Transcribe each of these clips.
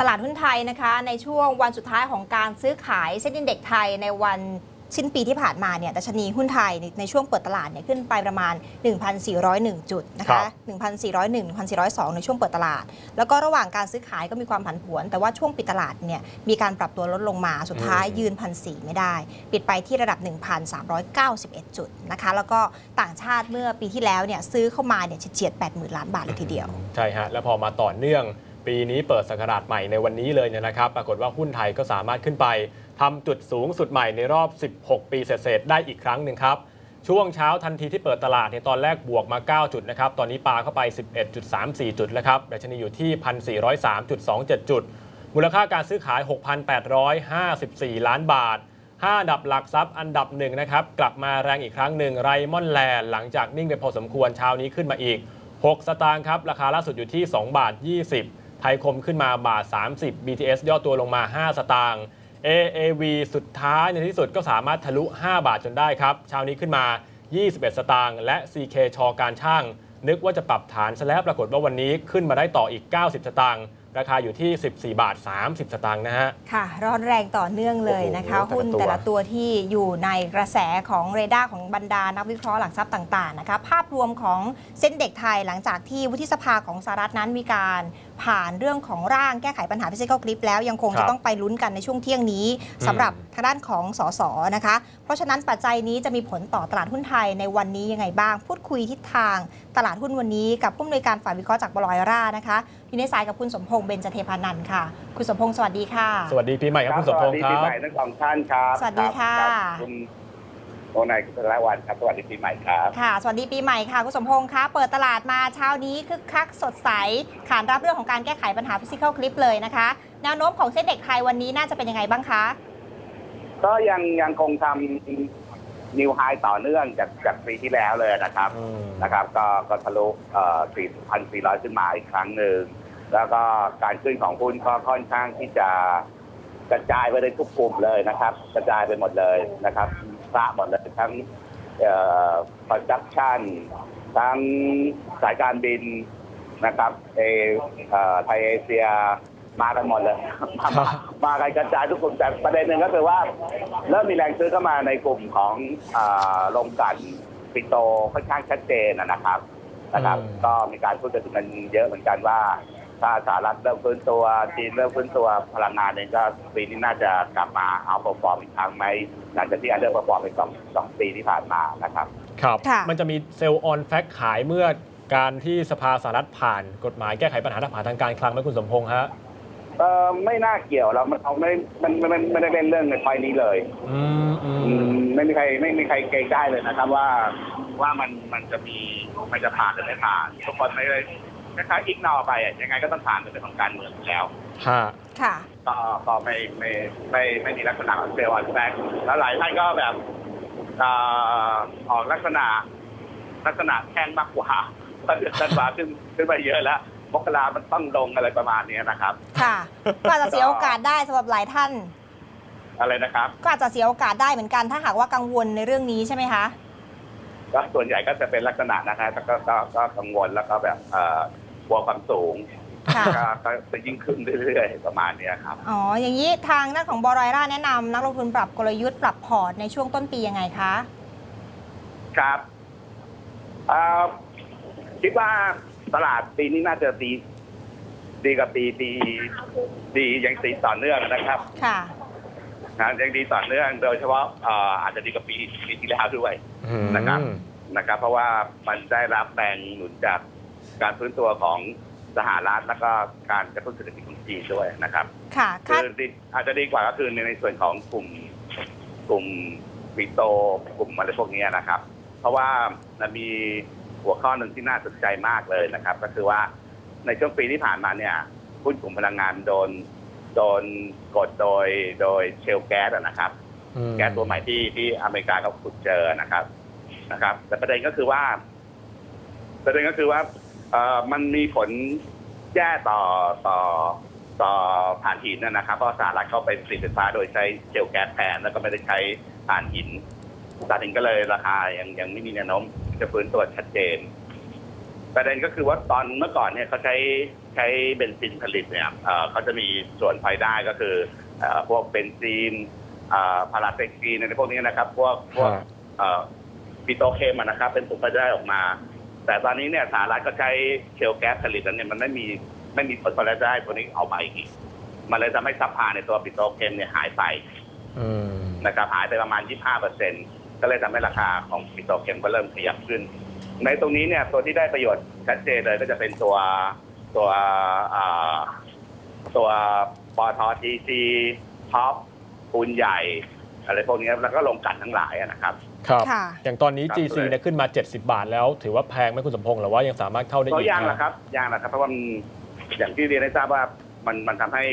ตลาดหุ้นไทยนะคะในช่วงวันสุดท้ายของการซื้อขายเซ็นดินเด็กไทยในวันสิ้นปีที่ผ่านมาเนี่ยดัชนีหุ้นไทยในในช่วงเปิดตลาดเนี่ยขึ้นไปประมาณ 1,401 จุดนะครัคะบ1,401 1,402 ในช่วงเปิดตลาด แล้วก็ระหว่างการซื้อขายก็มีความผันผวน แต่ว่าช่วงปิดตลาดเนี่ยมีการปรับตัวลดลงมาสุดท้ายยืน1,400ไม่ได้ ปิดไปที่ระดับ 1,391 จุดนะคะแล้วก็ต่างชาติเมื่อปีที่แล้วเนี่ยซื้อเข้ามาเนี่ยเฉียดๆ80,000 ล้านบาทเลยทีเดียว ใช่ฮะแล้วพอมาต่อเนื่อง ปีนี้เปิดสกราชใหม่ในวันนี้เลยเนี่ยนะครับ ปรากฏว่าหุ้นไทยก็สามารถขึ้นไปทำจุดสูงสุดใหม่ในรอบ 16 ปีเศษได้อีกครั้งหนึ่งครับ ช่วงเช้าทันทีที่เปิดตลาดเนี่ยตอนแรกบวกมา 9 จุดนะครับ ตอนนี้ปาเข้าไป 11.34 จุดแล้วครับดัชนีอยู่ที่ 1,403.27 จุด มูลค่าการซื้อขาย 6,854 ล้านบาท5อันดับหลักทรัพย์อันดับหนึ่งนะครับ กลับมาแรงอีกครั้งหนึ่งไรมอนแลนด์หลังจากนิ่งไปพอสมควรเช้านี้ขึ้นมาอีก 6 สตางค์ครับ ราคาล่าสุดอยู่ที่ 2 บาท 20 ไทยคมขึ้นมาบาท 30 BTS ย่อตัวลงมา 5 สตางค์ AAV สุดท้ายในที่สุดก็สามารถทะลุ 5 บาทจนได้ครับเช้านี้ขึ้นมา 21 สตางค์และ CK ชอการช่าง นึกว่าจะปรับฐานซะแล้วปรากฏว่าวันนี้ขึ้นมาได้ต่ออีก 90 สตางค์ ราคาอยู่ที่ 14 บาท 30 สตางค์นะฮะ ค่ะ ร้อนแรงต่อเนื่องเลยนะคะ โอ้โหหุ้นแต่แต่ละละตัตัววที่อยู่ในกระแสของเรดาร์ของบรรดานักวิเคราะห์หลักทรัพย์ต่างๆนะคะภาพรวมของเส้นเด็กไทยหลังจากที่วุฒิสภาของสหรัฐนั้นมีการผ่านเรื่องของร่างแก้ไขปัญหาฟิสิกอลคลิปแล้วยังคงครัจะบต้องไปลุ้นกันในช่วงเที่ยงนี้สำหรับทางด้านของสสนะคะ เพราะฉะนั้นปัจจัยนี้จะมีผลต่อตลาดหุ้นไทยในวันนี้ยังไงบ้าง พูดคุยทิศทางตลาดหุ้นวันนี้กับผู้อำนวยการฝ่ายวิเคราะห์จากบลอยร่านะคะอยู่ในสายกับคุณสมพงษ์เบญจเทพานันท์ค่ะ คุณสมพงษ์สวัสดีค่ะ สวัสดีปีใหม่ครับคุณสมพงษ์สวัสดีคปีรับใหม่ทั้งสองท่านครับสวัสดีค่ะ รับคุณโอนายกุศลวันครับสวัสดีปีใหม่ครับค่ะ สวัสดีปีใหม่ค่ะคุณสมพงษ์คะเปิดตลาดมาเช้านี้คึกคักสดใส ขานรับเรื่องของการแก้ไขปัญหาฟิสิกอลคลิปเลยนะคะ แนวโน้มของเส้นเด็กไทยวันนี้น่าจะเป็นยังไงบ้างคะ ก็ยังยังคงทำนิวไฮต่อเนื่องจากจากปีที่แล้วเลยนะครับอืมนะครับ ก็ก็ทะลุเอ่อ4,400 ขึ้นมาอีกครั้งหนึ่ง แล้วก็การขึ้นของหุ้นก็ค่อนข้างที่จะกระจายไปในทุกกลุ่มเลยนะครับ กระจายไปหมดเลยนะครับสระหมดเลยทั้งเอ่อ construction ทั้งสายการบินนะครับเอเอ่อไทยเอเชียมากันหมดเลยมามามากันกระจายทุกกลุ่มแต่ประเด็นหนึ่งก็คือว่าเริ่มมีแรงซื้อเข้ามาในกลุ่มของอาโรงกลั่นปิโตรค่อนข้างชัดเจนนะนะครับนะครับอืมก็มีการพูดกันกันเยอะเหมือนกันว่า ถ้าสหรัฐเริ่มฟื้นตัวจีนเริ่มฟื้นตัวพลังงานเองก็ปีนี้น่าจะกลับมาเอาปฟอร์มอีกครั้งไหมหลังจากที่อันเดอร์ปฟอร์มไปสองสองปีที่ผ่านมานะครับ ครับค่ะมันจะมีเซลล์ออนแฟกขายเมื่อการที่สภาสหรัฐผ่านกฎหมายแก้ไขปัญหาทางการคลังไหมคุณสมพงษ์ฮะเออไม่น่าเกี่ยวเรามันเอาไม่มันมันมันไม่ได้เป็นเรื่องในไฟนี้เลยอืมอือืมมไม่มีใครไม่มีใครเกรงได้เลยนะครับว่าว่ามันมันจะมีมันจะผ่านหรือไม่ผ่านทุกคนไม่ได้ คล้ายๆอิกนอไปอะยังไงก็ต้องผ่านเป็นเรื่องของการเมืองอยู่แล้วฮะค่ะ ก็ก็ไม่ไม่ไม่ไม่มีลักษณะของเซลล์ออนแฟกแล้วหลายท่านก็แบบเอ่อออกลักษณะลักษณะแข้งมากกว่าเพราะเดือนธันวาขึ้นขึ้นไปเยอะแล้วมกรามันต้องลงอะไรประมาณนี้นะครับ ค่ะ ก็อาจจะเสียโอกาสได้สำหรับหลายท่าน อะไรนะครับ ก็อาจจะเสียโอกาสได้เหมือนกัน ถ้าหากว่ากังวลในเรื่องนี้ใช่ไหมคะก็ส่วนใหญ่ก็จะเป็นลักษณะนะครับก็ก็ก็กังวลแล้วก็แบบเอ่อ กลัวความสูงค่ะ ก็ก็จะยิ่งขึ้นเรื่อยๆ ประมาณเนี้ยครับ อ๋อ อย่างนี้ทางด้านของบรอยร่าแนะนำนักลงทุนปรับกลยุทธ์ปรับพอร์ตในช่วงต้นปียังไงคะ ครับเอ่อคิดว่าตลาดปีนี้น่าจะดี ดีกับปีปีดียังดีต่อเนื่องนะครับค่ะ นะยังดีต่อเนื่องโดยเฉพาะเอ่ออาจจะดีกว่าปีปีที่แล้วด้วยอืมนะครับ นะครับ เพราะว่ามันได้รับแรงหนุนจาก การฟื้นตัวของสหรัฐแล้วก็การกระตุ้นเศรษฐกิจของจีนด้วยนะครับค่ะคาดคือดีอาจจะดีกว่าก็คือในในส่วนของกลุ่มกลุ่มปิโตกลุ่มอะไรพวกนี้นะครับ เพราะว่ามันมีหัวข้อหนึ่งที่น่าสนใจมากเลยนะครับ ก็คือว่าในช่วงปีที่ผ่านมาเนี่ยหุ้นกลุ่มพลังงานโดนโดนกดโดยโดยเชลแก๊สอะนะครับ อืมแก๊สตัวใหม่ที่ที่อเมริกาเขาขุดเจอนะครับนะครับ แต่ประเด็นก็คือว่า ประเด็นก็คือว่า เอ่อมันมีผลแย่ต่อต่อต่อถ่านหินนะนะครับ เพราะสหรัฐเข้าไปผลิตไฟฟ้าโดยใช้เจลแก๊สแทนแล้วก็ไม่ได้ใช้ถ่านหินถ่านหินก็เลยราคายังยังไม่มีแนวโน้มจะฟื้นตัวชัดเจน ประเด็นก็คือว่าตอนเมื่อก่อนเนี่ยเขาใช้ใช้ใช้เบนซินผลิตเนี่ยเอ่อเขาจะมีส่วนภายได้ก็คือเอ่อพวกเบนซีนเอ่อพาราเซกีนอะไรพวกนี้นะครับ พวกพวกฮะเอ่อปิโตรเคมอะนะครับ เป็นผลพลอยได้ออกมา แต่ตอนนี้เนี่ยสหรัฐก็ใช้เชลแก๊สผลิตแล้วเนี่ยมันไม่มีไม่มีผลพลอยได้ตัวนี้เอามาอีก มันเลยทำให้ซัพพลายในตัวปิโตรเคมเนี่ยหายไปอืมนะครับหายไปประมาณ 25เปอร์เซ็นก็เลยทำให้ราคาของปิโตรเคมก็เริ่มขยับขึ้น ในตรงนี้เนี่ยตัวที่ได้ประโยชน์ชัดเจนเลยก็จะเป็นตัวตัวอ่าตัวปอททีซีท็อปปูนใหญ่ อะไรพวกนี้แล้วก็ลงกลันทั้งหลายอะนะครับ ครับ ค่ะ อย่างตอนนี้ ครับ GC เลยเนี่ยขึ้นมา 70 บาทแล้ว ถือว่าแพงไหมคุณสมพงษ์หรือว่ายังสามารถเข้าได้ก็อีกยางนะนะครับยางนะครับเพราะว่ามันอย่างที่เรียนให้ทราบว่ามันมันทำให้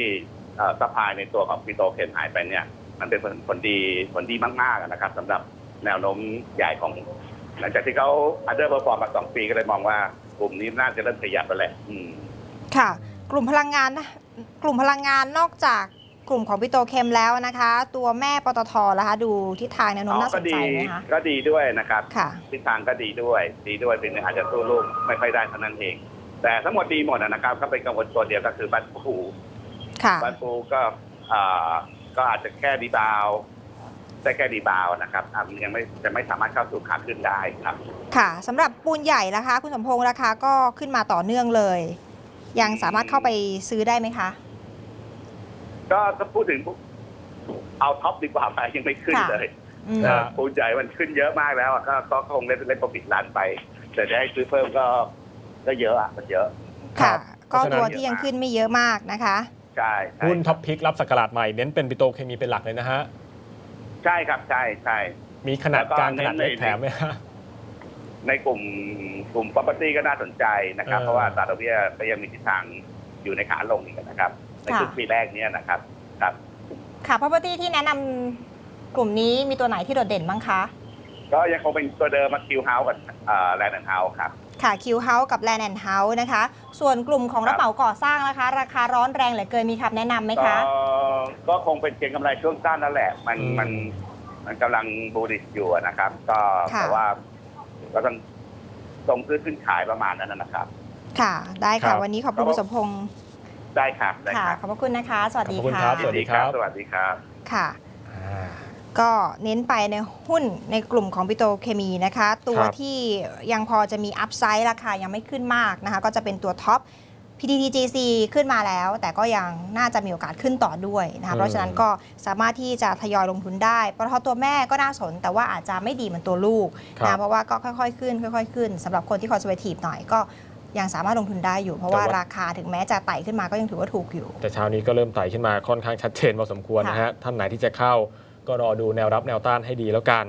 ซัพพลายในตัวของปิโตรเคมหายไปเนี่ย มันเป็นผลผลดีผลดีมากๆอะนะครับสำหรับแนวโน้มใหญ่ของ หลังจากที่เขาอันเดอร์เ r อร์ฟอร์มมาสองปีก็เลยมองว่ากลุ่มนี้น่าจะเริ่มขยับแล้วแหละอืม ค่ะ กลุ่มพลังงานนะ กลุ่มพลังงานนอกจาก กลุ่มของปิโตรเคมแล้วนะคะ ตัวแม่ปตทล่ะคะ ดูทิศทางแนวโน้มน่าสก็นดีใจไหมคะ ก็ดีด้วยนะครับค่ะ ทิศทางก็ดีด้วย ดีด้วยเป็นอาจจะสู้ลูกไม่ค่อยได้เท่านั้นเอง แต่ทั้งหมดดีหมดอะนะครับก็เป็นกังวลตัวเดียวก็คือบัตปูค่ะบัตปูก็อ่าก็อาจจะแค่ดีบาวได้แค่ดีบาวนะครับอะมันยังไม่จะไม่สามารถเข้าสู่ขาขึ้นได้ครับ ค่ะสำหรับปูนใหญ่นะคะ คุณสมพงษ์ราคาก็ขึ้นมาต่อเนื่องเลย ยังสามารถเข้าไปซื้อได้ไหมคะ ก็ถ้าพูดถึงเอาท็อปดีกว่าไปยังไม่ขึ้นค่ะเลยอืมครันะบปูนใหญ่มันขึ้นเยอะมากแล้วอะก็ก็คงเล่นเล่นโปรฟิตรันไป แต่จะให้ซื้อเพิ่มก็ก็เยอะอะมันเยอะ ค่ะครับก็เพราะฉะนั้นตัวที่ยังขึ้นไม่เยอะมากนะคะใช่ใช่หุ้นท็อปพิกรับสักราชใหม่เน้นเป็นปิโตรเคมีเป็นหลักเลยนะฮะ ใช่ครับใช่ใช่มีขนาดกลางแล้วก็ขนาดเล็กเน้นในแถมไหมฮะในกลุ่มกลุ่ม property ก็น่าสนใจนะครับเออเพราะว่าอัตราดอกเบี้ยก็ยังมีทิศทางอยู่ในขาลงอีกนะครับ ในค่ะครึ่งปีแรกเนี้นะครับครับ ค่ะ property ที่แนะนำกลุ่มนี้มีตัวไหนที่โดดเด่นบ้างคะ ก็ยังคงเป็นตัวเดิมมาคิวเฮาส์กับแลนด์เฮาส์ครับ ค่ะ Q House กับ Land and House นะคะ ส่วนกลุ่มของครัรับ บเหมาก่อสร้างนะคะ ราคาร้อนแรงเหลือเกินมีคำแนะนำไหมก็คะก็คงเป็นเก็งกำไรช่วงสั้นนั่นแหละ มันอืม มันมันกำลังบูริชอยู่อะนะครับ ก็ค่ะ แต่ว่าก็ต้องตรงซื้อขึ้นขายประมาณนั้นนะครับ ค่ะ ได้ครัค่ะ บ วันนี้ขอบคุณคุณสมพงษ์ ได้ครับได้ค่ะ ครับขอบพระคุณนะคะ สวัสดีขอบคุณค่ะ ครับ สวัสดีครับ สวัสดีครับ ค่ะ อ่า ก็เน้นไปในหุ้นในกลุ่มของปิโตรเคมีนะคะ ตัวครับ ที่ยังพอจะมีอัพไซด์ราคายังไม่ขึ้นมากนะคะ ก็จะเป็นตัวท็อป PTTGC ขึ้นมาแล้ว แต่ก็ยังน่าจะมีโอกาสขึ้นต่อด้วยนะคะ เพราะฉะนั้นก็สามารถที่จะทยอยลงทุนได้ปตทตัวแม่ก็น่าสน แต่ว่าอาจจะไม่ดีเหมือนตัวลูกครับ นะเพราะว่าก็ค่อยๆขึ้น ค่อย ๆ ขึ้นสำหรับคนที่คอนเซอร์เวทีฟหน่อยก็ ยังสามารถลงทุนได้อยู่ เพราะว่าแต่ว่าราคาถึงแม้จะไต่ขึ้นมาก็ยังถือว่าถูกอยู่ แต่เช้านี้ก็เริ่มไต่ขึ้นมาค่อนข้างชัดเจนพอสมควรนะฮะท่านไหนที่จะเข้าก็รอดูแนวรับแนวต้านให้ดีแล้วกัน